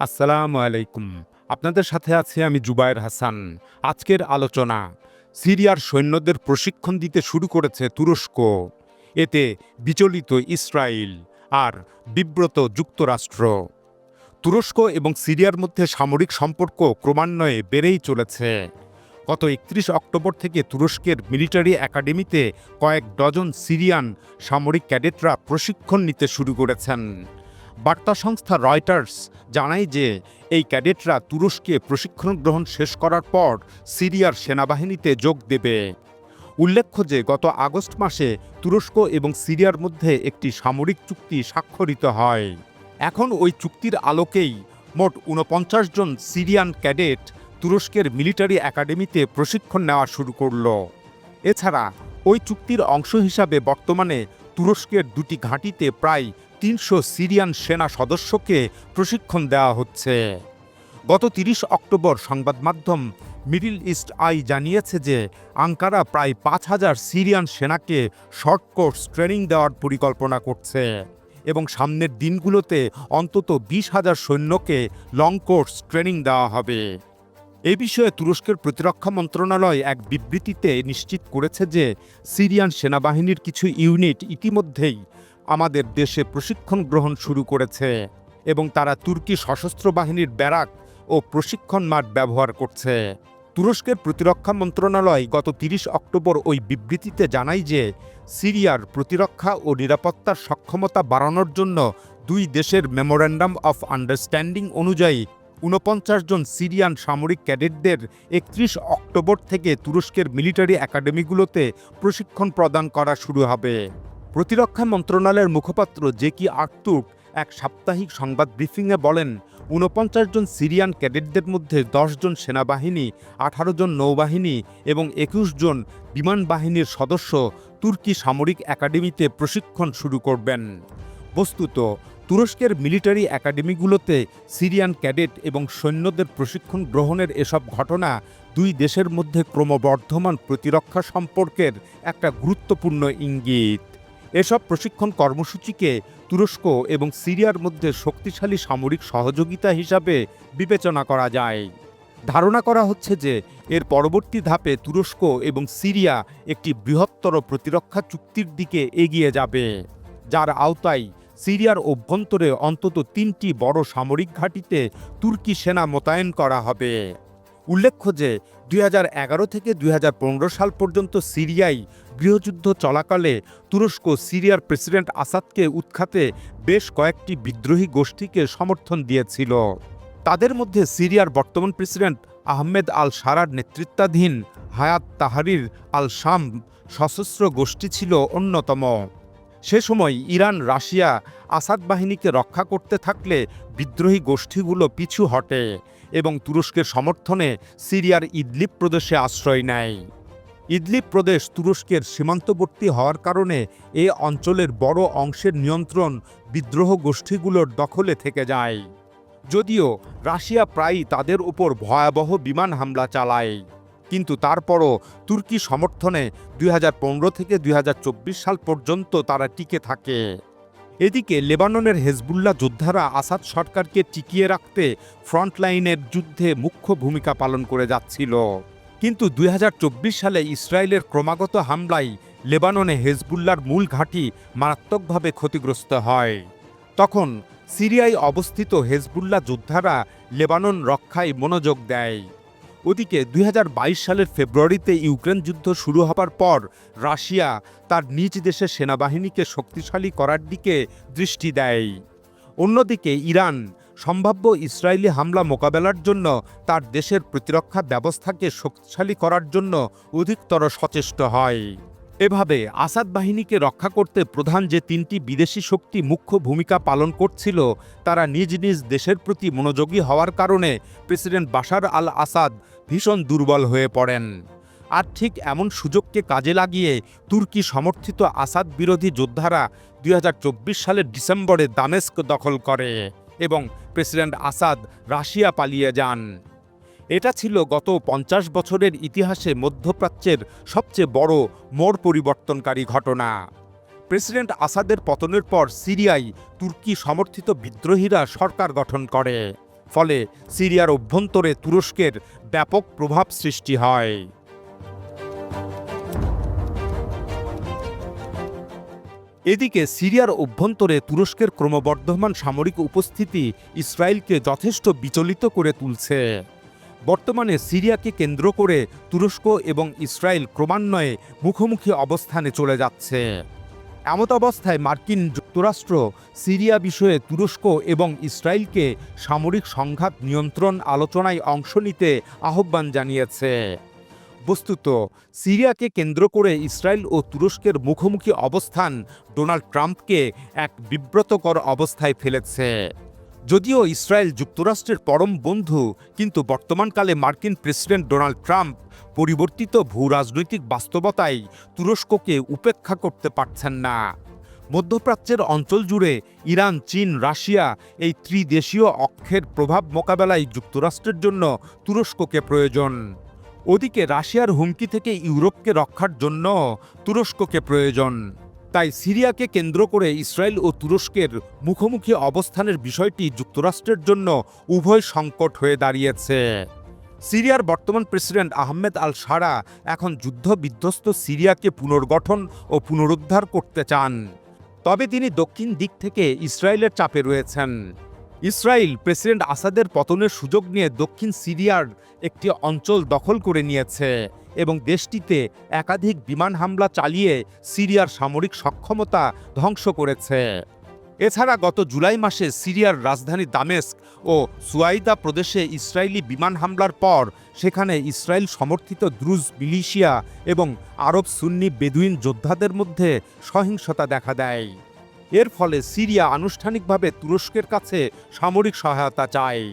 আসসালামু আলাইকুম। আপনাদের সাথে আছে আমি জুবায়ের হাসান। আজকের আলোচনা, সিরিয়ার সৈন্যদের প্রশিক্ষণ দিতে শুরু করেছে তুরস্ক। এতে বিচলিত ইসরায়েল আর বিব্রত যুক্তরাষ্ট্র। তুরস্ক এবং সিরিয়ার মধ্যে সামরিক সম্পর্ক ক্রমান্বয়ে বেড়েই চলেছে। গত একত্রিশ অক্টোবর থেকে তুরস্কের মিলিটারি একাডেমিতে কয়েক ডজন সিরিয়ান সামরিক ক্যাডেটরা প্রশিক্ষণ নিতে শুরু করেছেন। বার্তা সংস্থা রয়টার্স জানায় যে এই ক্যাডেটরা তুরস্কে প্রশিক্ষণ গ্রহণ শেষ করার পর সিরিয়ার সেনাবাহিনীতে যোগ দেবে। উল্লেখ্য যে গত আগস্ট মাসে তুরস্ক এবং সিরিয়ার মধ্যে একটি সামরিক চুক্তি স্বাক্ষরিত হয়। এখন ওই চুক্তির আলোকেই মোট ঊনপঞ্চাশ জন সিরিয়ান ক্যাডেট তুরস্কের মিলিটারি একাডেমিতে প্রশিক্ষণ নেওয়া শুরু করল। এছাড়া ওই চুক্তির অংশ হিসাবে বর্তমানে তুরস্কের দুটি ঘাঁটিতে প্রায় তিনশো সিরিয়ান সেনা সদস্যকে প্রশিক্ষণ দেওয়া হচ্ছে। গত তিরিশ অক্টোবর সংবাদ মাধ্যম মিডিল ইস্ট আই জানিয়েছে যে, আঙ্কারা প্রায় পাঁচ হাজার সিরিয়ান সেনাকে শর্ট কোর্স ট্রেনিং দেওয়ার পরিকল্পনা করছে এবং সামনের দিনগুলোতে অন্তত বিশ হাজার সৈন্যকে লং কোর্স ট্রেনিং দেওয়া হবে। এ বিষয়ে তুরস্কের প্রতিরক্ষা মন্ত্রণালয় এক বিবৃতিতে নিশ্চিত করেছে যে, সিরিয়ান সেনাবাহিনীর কিছু ইউনিট ইতিমধ্যেই আমাদের দেশে প্রশিক্ষণ গ্রহণ শুরু করেছে এবং তারা তুর্কি সশস্ত্র বাহিনীর ব্যারাক ও প্রশিক্ষণ মাঠ ব্যবহার করছে। তুরস্কের প্রতিরক্ষা মন্ত্রণালয় গত তিরিশ অক্টোবর ওই বিবৃতিতে জানায় যে, সিরিয়ার প্রতিরক্ষা ও নিরাপত্তার সক্ষমতা বাড়ানোর জন্য দুই দেশের মেমোরেন্ডাম অফ আন্ডারস্ট্যান্ডিং অনুযায়ী ঊনপঞ্চাশ জন সিরিয়ান সামরিক ক্যাডেটদের একত্রিশ অক্টোবর থেকে তুরস্কের মিলিটারি একাডেমিগুলোতে প্রশিক্ষণ প্রদান করা শুরু হবে। প্রতিরক্ষা মন্ত্রণালয়ের মুখপাত্র জেকি আর্তুক এক সাপ্তাহিক সংবাদ ব্রিফিংয়ে বলেন, ঊনপঞ্চাশ জন সিরিয়ান ক্যাডেটদের মধ্যে জন সেনাবাহিনী, আঠারো জন নৌবাহিনী এবং একুশ জন বিমান বাহিনীর সদস্য তুর্কি সামরিক একাডেমিতে প্রশিক্ষণ শুরু করবেন। বস্তুত, তুরস্কের মিলিটারি একাডেমিগুলোতে সিরিয়ান ক্যাডেট এবং সৈন্যদের প্রশিক্ষণ গ্রহণের এসব ঘটনা দুই দেশের মধ্যে ক্রমবর্ধমান প্রতিরক্ষা সম্পর্কের একটা গুরুত্বপূর্ণ ইঙ্গিত। এসব প্রশিক্ষণ কর্মসূচিকে তুরস্ক এবং সিরিয়ার মধ্যে শক্তিশালী সামরিক সহযোগিতা হিসাবে বিবেচনা করা যায়। ধারণা করা হচ্ছে যে, এর পরবর্তী ধাপে তুরস্ক এবং সিরিয়া একটি বৃহত্তর প্রতিরক্ষা চুক্তির দিকে এগিয়ে যাবে, যার আওতায় সিরিয়ার অভ্যন্তরে অন্তত তিনটি বড় সামরিক ঘাঁটিতে তুর্কি সেনা মোতায়েন করা হবে। উল্লেখ্য যে, দুই হাজার এগারো থেকে দুই হাজার পনেরো সাল পর্যন্ত সিরিয়ায় গৃহযুদ্ধ চলাকালে তুরস্ক সিরিয়ার প্রেসিডেন্ট আসাদকে উৎখাতে বেশ কয়েকটি বিদ্রোহী গোষ্ঠীকে সমর্থন দিয়েছিল। তাদের মধ্যে সিরিয়ার বর্তমান প্রেসিডেন্ট আহমেদ আল সারার নেতৃত্বাধীন হায়াত তাহারির আল শাম সশস্ত্র গোষ্ঠী ছিল অন্যতম। সে সময় ইরান, রাশিয়া আসাদ বাহিনীকে রক্ষা করতে থাকলে বিদ্রোহী গোষ্ঠীগুলো পিছু হটে এবং তুরস্কের সমর্থনে সিরিয়ার ইদলিপ প্রদেশে আশ্রয় নেয়। ইদলিব প্রদেশ তুরস্কের সীমান্তবর্তী হওয়ার কারণে এ অঞ্চলের বড় অংশের নিয়ন্ত্রণ বিদ্রোহ গোষ্ঠীগুলোর দখলে থেকে যায়। যদিও রাশিয়া প্রায়ই তাদের উপর ভয়াবহ বিমান হামলা চালায়। কিন্তু তারপরও তুর্কি সমর্থনে দুই হাজার পনেরো থেকে দুই হাজার চব্বিশ সাল পর্যন্ত তারা টিকে থাকে। এদিকে লেবাননের হেজবুল্লাহ যোদ্ধারা আসাদ সরকারকে টিকিয়ে রাখতে ফ্রন্টলাইনের যুদ্ধে মুখ্য ভূমিকা পালন করে যাচ্ছিল। কিন্তু দুই হাজার চব্বিশ সালে ইসরায়েলের ক্রমাগত হামলায় লেবাননে হেজবুল্লার মূল ঘাঁটি মারাত্মকভাবে ক্ষতিগ্রস্ত হয়। তখন সিরিয়ায় অবস্থিত হেজবুল্লাহ যোদ্ধারা লেবানন রক্ষায় মনোযোগ দেয়। ওদিকে দুই হাজার বাইশ সালের ফেব্রুয়ারিতে ইউক্রেন যুদ্ধ শুরু হবার পর রাশিয়া তার নিজ দেশের সেনাবাহিনীকে শক্তিশালী করার দিকে দৃষ্টি দেয়। অন্যদিকে ইরান সম্ভাব্য ইসরায়েলি হামলা মোকাবেলার জন্য তার দেশের প্রতিরক্ষা ব্যবস্থাকে শক্তিশালী করার জন্য অধিকতর সচেষ্ট হয়। এভাবে আসাদ বাহিনীকে রক্ষা করতে প্রধান যে তিনটি বিদেশি শক্তি মুখ্য ভূমিকা পালন করছিল, তারা নিজ নিজ দেশের প্রতি মনোযোগী হওয়ার কারণে প্রেসিডেন্ট বাশার আল আসাদ ভীষণ দুর্বল হয়ে পড়েন। আর ঠিক এমন সুযোগকে কাজে লাগিয়ে তুর্কি সমর্থিত আসাদ বিরোধী যোদ্ধারা দুই হাজার চব্বিশ সালের ডিসেম্বরে দামেস্ক দখল করে। এবং প্রেসিডেন্ট আসাদ রাশিয়া পালিয়ে যান। এটা ছিল গত পঞ্চাশ বছরের ইতিহাসে মধ্যপ্রাচ্যের সবচেয়ে বড় মোড় পরিবর্তনকারী ঘটনা। প্রেসিডেন্ট আসাদের পতনের পর সিরিয়ায় তুর্কি সমর্থিত বিদ্রোহীরা সরকার গঠন করে। ফলে সিরিয়ার অভ্যন্তরে তুরস্কের ব্যাপক প্রভাব সৃষ্টি হয়। এদিকে সিরিয়ার অভ্যন্তরে তুরস্কের ক্রমবর্ধমান সামরিক উপস্থিতি ইসরায়েলকে যথেষ্ট বিচলিত করে তুলছে। বর্তমানে সিরিয়াকে কেন্দ্র করে তুরস্ক এবং ইসরায়েল ক্রমান্বয়ে মুখোমুখি অবস্থানে চলে যাচ্ছে। এমত অবস্থায় মার্কিন যুক্তরাষ্ট্র সিরিয়া বিষয়ে তুরস্ক এবং ইসরায়েলকে সামরিক সংঘাত নিয়ন্ত্রণ আলোচনায় অংশ নিতে আহ্বান জানিয়েছে। বস্তুত, সিরিয়াকে কেন্দ্র করে ইসরায়েল ও তুরস্কের মুখোমুখি অবস্থান ডোনাল্ড ট্রাম্পকে এক বিব্রতকর অবস্থায় ফেলেছে। যদিও ইসরায়েল যুক্তরাষ্ট্রের পরম বন্ধু, কিন্তু বর্তমানকালে মার্কিন প্রেসিডেন্ট ডোনাল্ড ট্রাম্প পরিবর্তিত ভূ রাজনৈতিক বাস্তবতায় তুরস্ককে উপেক্ষা করতে পারছেন না। মধ্যপ্রাচ্যের অঞ্চল জুড়ে ইরান, চীন, রাশিয়া এই ত্রিদেশীয় অক্ষের প্রভাব মোকাবেলায় যুক্তরাষ্ট্রের জন্য তুরস্ককে প্রয়োজন। ওদিকে রাশিয়ার হুমকি থেকে ইউরোপকে রক্ষার জন্য তুরস্ককে প্রয়োজন। তাই সিরিয়াকে কেন্দ্র করে ইসরায়েল ও তুরস্কের মুখোমুখি অবস্থানের বিষয়টি যুক্তরাষ্ট্রের জন্য উভয় সংকট হয়ে দাঁড়িয়েছে। সিরিয়ার বর্তমান প্রেসিডেন্ট আহমেদ আল সারা এখন যুদ্ধ বিধ্বস্ত সিরিয়াকে পুনর্গঠন ও পুনরুদ্ধার করতে চান। তবে তিনি দক্ষিণ দিক থেকে ইসরায়েলের চাপে রয়েছেন। ইসরায়েল প্রেসিডেন্ট আসাদের পতনের সুযোগ নিয়ে দক্ষিণ সিরিয়ার একটি অঞ্চল দখল করে নিয়েছে এবং দেশটিতে একাধিক বিমান হামলা চালিয়ে সিরিয়ার সামরিক সক্ষমতা ধ্বংস করেছে। এছাড়া গত জুলাই মাসে সিরিয়ার রাজধানী দামেস্ক ও সুয়াইদা প্রদেশে ইসরায়েলি বিমান হামলার পর সেখানে ইসরায়েল সমর্থিত দ্রুজ মিলিশিয়া এবং আরব সুন্নি বেদুইন যোদ্ধাদের মধ্যে সহিংসতা দেখা দেয়। এর ফলে সিরিয়া আনুষ্ঠানিকভাবে তুরস্কের কাছে সামরিক সহায়তা চায়।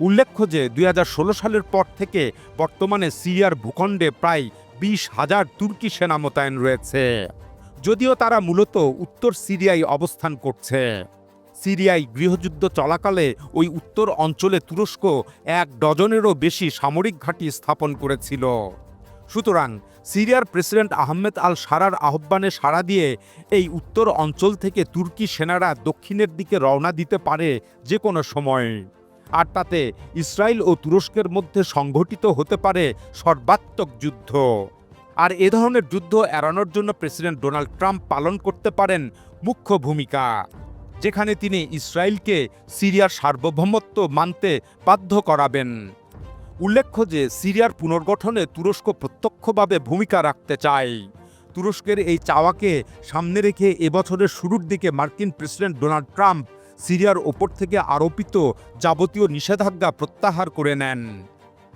উল্লেখ্য যে, দুই হাজার ষোলো সালের পর থেকে বর্তমানে সিরিয়ার ভূখণ্ডে প্রায় বিশ হাজার তুর্কি সেনা মোতায়েন রয়েছে, যদিও তারা মূলত উত্তর সিরিয়ায় অবস্থান করছে। সিরিয়ায় গৃহযুদ্ধ চলাকালে ওই উত্তর অঞ্চলে তুরস্ক এক ডজনেরও বেশি সামরিক ঘাঁটি স্থাপন করেছিল। সুতরাং সিরিয়ার প্রেসিডেন্ট আহমেদ আল সারার আহ্বানে সাড়া দিয়ে এই উত্তর অঞ্চল থেকে তুর্কি সেনারা দক্ষিণের দিকে রওনা দিতে পারে যে কোনো সময়। আর তাতে ইসরায়েল ও তুরস্কের মধ্যে সংঘটিত হতে পারে সর্বাত্মক যুদ্ধ। আর এ ধরনের যুদ্ধ এড়ানোর জন্য প্রেসিডেন্ট ডোনাল্ড ট্রাম্প পালন করতে পারেন মুখ্য ভূমিকা, যেখানে তিনি ইসরায়েলকে সিরিয়ার সার্বভৌমত্ব মানতে বাধ্য করাবেন। উল্লেখ্য যে সিরিয়ার পুনর্গঠনে তুরস্ক প্রত্যক্ষভাবে ভূমিকা রাখতে চায়। তুরস্কের এই চাওয়াকে সামনে রেখে এবছরের শুরুর দিকে মার্কিন প্রেসিডেন্ট ডোনাল্ড ট্রাম্প সিরিয়ার ওপর থেকে আরোপিত যাবতীয় নিষেধাজ্ঞা প্রত্যাহার করে নেন।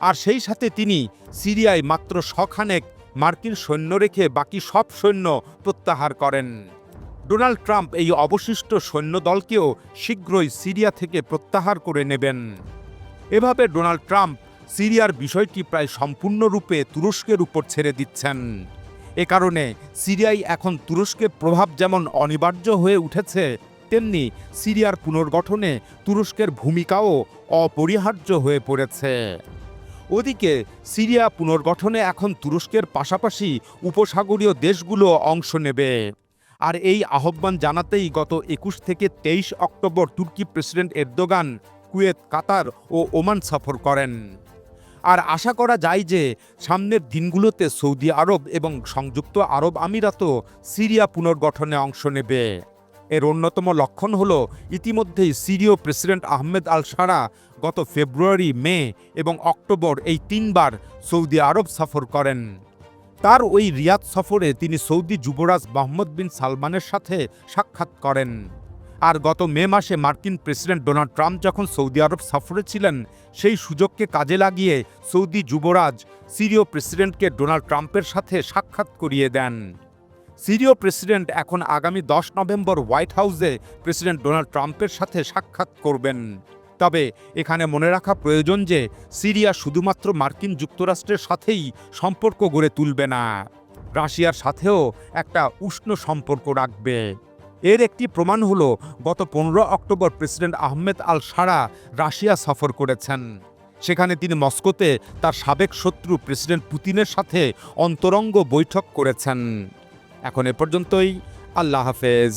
আর সেই সাথে তিনি সিরিয়ায় মাত্র শখানেক মার্কিন সৈন্য রেখে বাকি সব সৈন্য প্রত্যাহার করেন। ডোনাল্ড ট্রাম্প এই অবশিষ্ট সৈন্যদলকেও শীঘ্রই সিরিয়া থেকে প্রত্যাহার করে নেবেন। এভাবে ডোনাল্ড ট্রাম্প সিরিয়ার বিষয়টি প্রায় সম্পূর্ণরূপে তুরস্কের উপর ছেড়ে দিচ্ছেন। এ কারণে সিরিয়ায় এখন তুরস্কের প্রভাব যেমন অনিবার্য হয়ে উঠেছে, তেমনি সিরিয়ার পুনর্গঠনে তুরস্কের ভূমিকাও অপরিহার্য হয়ে পড়েছে। ওদিকে সিরিয়া পুনর্গঠনে এখন তুরস্কের পাশাপাশি উপসাগরীয় দেশগুলো অংশ নেবে। আর এই আহ্বান জানাতেই গত একুশ থেকে তেইশ অক্টোবর তুর্কি প্রেসিডেন্ট এরদোগান কুয়েত, কাতার ও ওমান সফর করেন। আর আশা করা যায় যে সামনের দিনগুলোতে সৌদি আরব এবং সংযুক্ত আরব আমিরাতও সিরিয়া পুনর্গঠনে অংশ নেবে। এর অন্যতম লক্ষণ হল ইতিমধ্যেই সিরীয় প্রেসিডেন্ট আহমেদ আল সারা গত ফেব্রুয়ারি, মে এবং অক্টোবর এই তিনবার সৌদি আরব সফর করেন। তার ওই রিয়াদ সফরে তিনি সৌদি যুবরাজ মোহাম্মদ বিন সালমানের সাথে সাক্ষাৎ করেন। আর গত মে মাসে মার্কিন প্রেসিডেন্ট ডোনাল্ড ট্রাম্প যখন সৌদি আরব সফরে ছিলেন, সেই সুযোগকে কাজে লাগিয়ে সৌদি যুবরাজ সিরীয় প্রেসিডেন্টকে ডোনাল্ড ট্রাম্পের সাথে সাক্ষাৎ করিয়ে দেন। সিরীয় প্রেসিডেন্ট এখন আগামী দশ নভেম্বর হোয়াইট হাউসে প্রেসিডেন্ট ডোনাল্ড ট্রাম্পের সাথে সাক্ষাৎ করবেন। তবে এখানে মনে রাখা প্রয়োজন যে, সিরিয়া শুধুমাত্র মার্কিন যুক্তরাষ্ট্রের সাথেই সম্পর্ক গড়ে তুলবে না। রাশিয়ার সাথেও একটা উষ্ণ সম্পর্ক রাখবে। এর একটি প্রমাণ হল, গত পনেরো October president Ahmed al Sharaa Russia সফর করেছেন। সেখানে তিনি মস্কোতে তার সাবেক শত্রু প্রেসিডেন্ট পুতিনের সাথে অন্তরঙ্গ বৈঠক করেছেন। এখন এ পর্যন্তই, আল্লাহ হাফেজ।